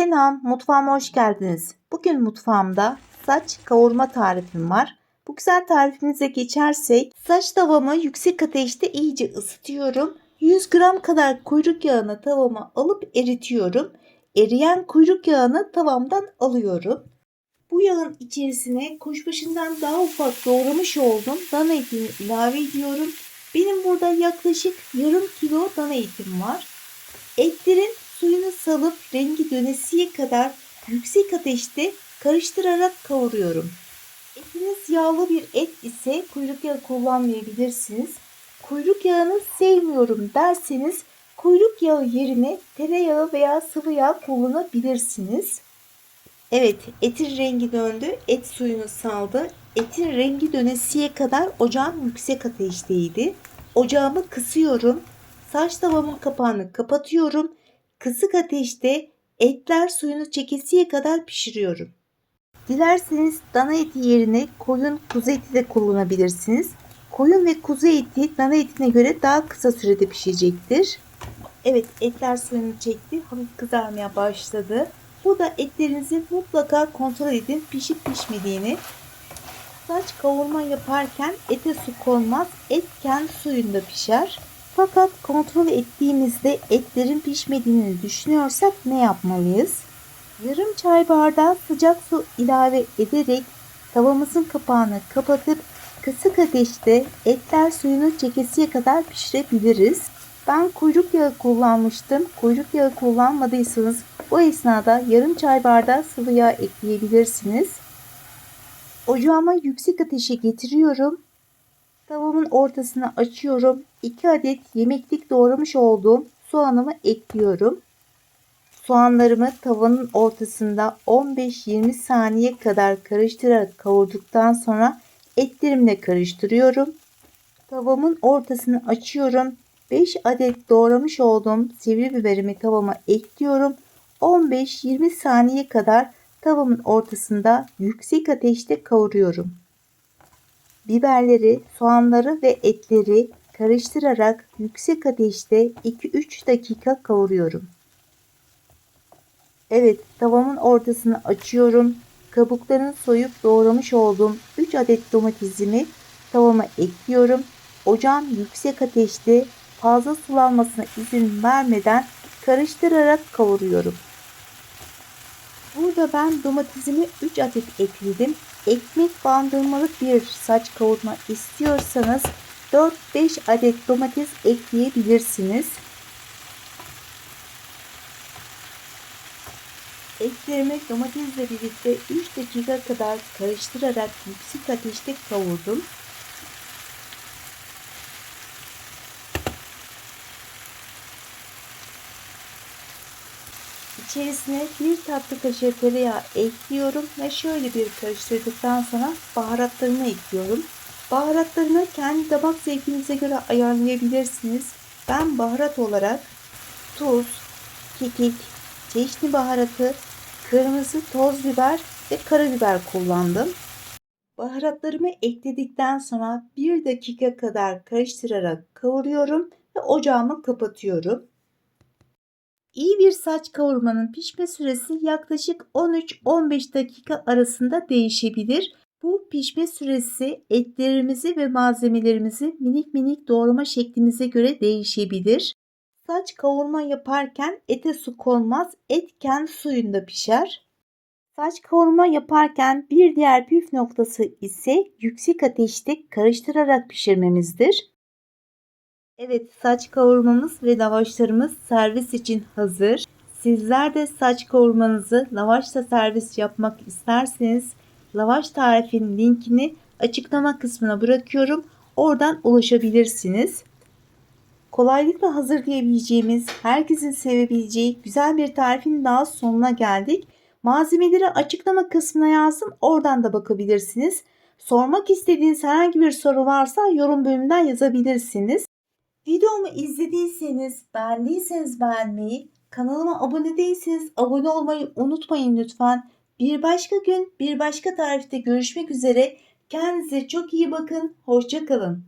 Selam, mutfağıma hoş geldiniz. Bugün mutfağımda saç kavurma tarifim var. Bu güzel tarifimize geçersek saç tavamı yüksek ateşte iyice ısıtıyorum. 100 gram kadar kuyruk yağını tavama alıp eritiyorum. Eriyen kuyruk yağını tavamdan alıyorum. Bu yağın içerisine kuşbaşından daha ufak doğramış olduğum dana etini ilave ediyorum. Benim burada yaklaşık yarım kilo dana etim var. Etlerin suyunu salıp rengi dönesiye kadar yüksek ateşte karıştırarak kavuruyorum. Etiniz yağlı bir et ise kuyruk yağı kullanmayabilirsiniz. Kuyruk yağını sevmiyorum derseniz kuyruk yağı yerine tereyağı veya sıvı yağ kullanabilirsiniz. Evet etin rengi döndü. Et suyunu saldı. Etin rengi dönesiye kadar ocağım yüksek ateşteydi. Ocağımı kısıyorum. Saç tavamın kapağını kapatıyorum. Kısık ateşte etler suyunu çekesiye kadar pişiriyorum. Dilerseniz dana eti yerine koyun kuzu eti de kullanabilirsiniz. Koyun ve kuzu eti dana etine göre daha kısa sürede pişecektir. Evet etler suyunu çekti. Hafif kızarmaya başladı. Burada etlerinizi mutlaka kontrol edin pişip pişmediğini. Saç kavurma yaparken ete su konmaz. Et kendi suyunda pişer. Fakat kontrol ettiğimizde etlerin pişmediğini düşünüyorsak ne yapmalıyız? Yarım çay bardağı sıcak su ilave ederek tavamızın kapağını kapatıp kısık ateşte etler suyunu çekesiye kadar pişirebiliriz. Ben kuyruk yağı kullanmıştım. Kuyruk yağı kullanmadıysanız bu esnada yarım çay bardağı sıvı yağ ekleyebilirsiniz. Ocağıma yüksek ateşe getiriyorum. Tavamın ortasını açıyorum. 2 adet yemeklik doğramış olduğum soğanımı ekliyorum. Soğanlarımı tavanın ortasında 15-20 saniye kadar karıştırarak kavurduktan sonra etlerimle karıştırıyorum. Tavamın ortasını açıyorum. 5 adet doğramış olduğum sivri biberimi tavama ekliyorum. 15-20 saniye kadar tavamın ortasında yüksek ateşte kavuruyorum. Biberleri, soğanları ve etleri karıştırarak yüksek ateşte 2-3 dakika kavuruyorum. Evet, tavamın ortasını açıyorum. Kabuklarını soyup doğramış olduğum 3 adet domatesimi tavama ekliyorum. Ocağım yüksek ateşte fazla sulanmasına izin vermeden karıştırarak kavuruyorum. Burada ben domatesimi 3 adet ekledim. Ekmek bandırmalık bir saç kavurma istiyorsanız 4-5 adet domates ekleyebilirsiniz. Etlerimi domatesle birlikte 3 dakika kadar karıştırarak yüksek ateşte kavurdum. İçerisine bir tatlı kaşığı tereyağı ekliyorum ve şöyle bir karıştırdıktan sonra baharatlarını ekliyorum. Baharatlarını kendi damak zevkinize göre ayarlayabilirsiniz. Ben baharat olarak tuz, kekik, çeşni baharatı, kırmızı toz biber ve karabiber kullandım. Baharatlarımı ekledikten sonra bir dakika kadar karıştırarak kavuruyorum ve ocağımı kapatıyorum. İyi bir saç kavurmanın pişme süresi yaklaşık 13-15 dakika arasında değişebilir. Bu pişme süresi etlerimizi ve malzemelerimizi minik minik doğrama şeklimize göre değişebilir. Saç kavurma yaparken ete su konmaz, et kendi suyunda pişer. Saç kavurma yaparken bir diğer püf noktası ise yüksek ateşte karıştırarak pişirmemizdir. Evet saç kavurmamız ve lavaşlarımız servis için hazır. Sizler de saç kavurmanızı lavaşla servis yapmak isterseniz lavaş tarifinin linkini açıklama kısmına bırakıyorum. Oradan ulaşabilirsiniz. Kolaylıkla hazırlayabileceğimiz, herkesin sevebileceği güzel bir tarifin daha sonuna geldik. Malzemeleri açıklama kısmına yazdım. Oradan da bakabilirsiniz. Sormak istediğiniz herhangi bir soru varsa yorum bölümünden yazabilirsiniz. Videomu izlediyseniz, beğendiyseniz beğenmeyi, kanalıma abone değilseniz abone olmayı unutmayın lütfen. Bir başka gün, bir başka tarifte görüşmek üzere. Kendinize çok iyi bakın. Hoşçakalın.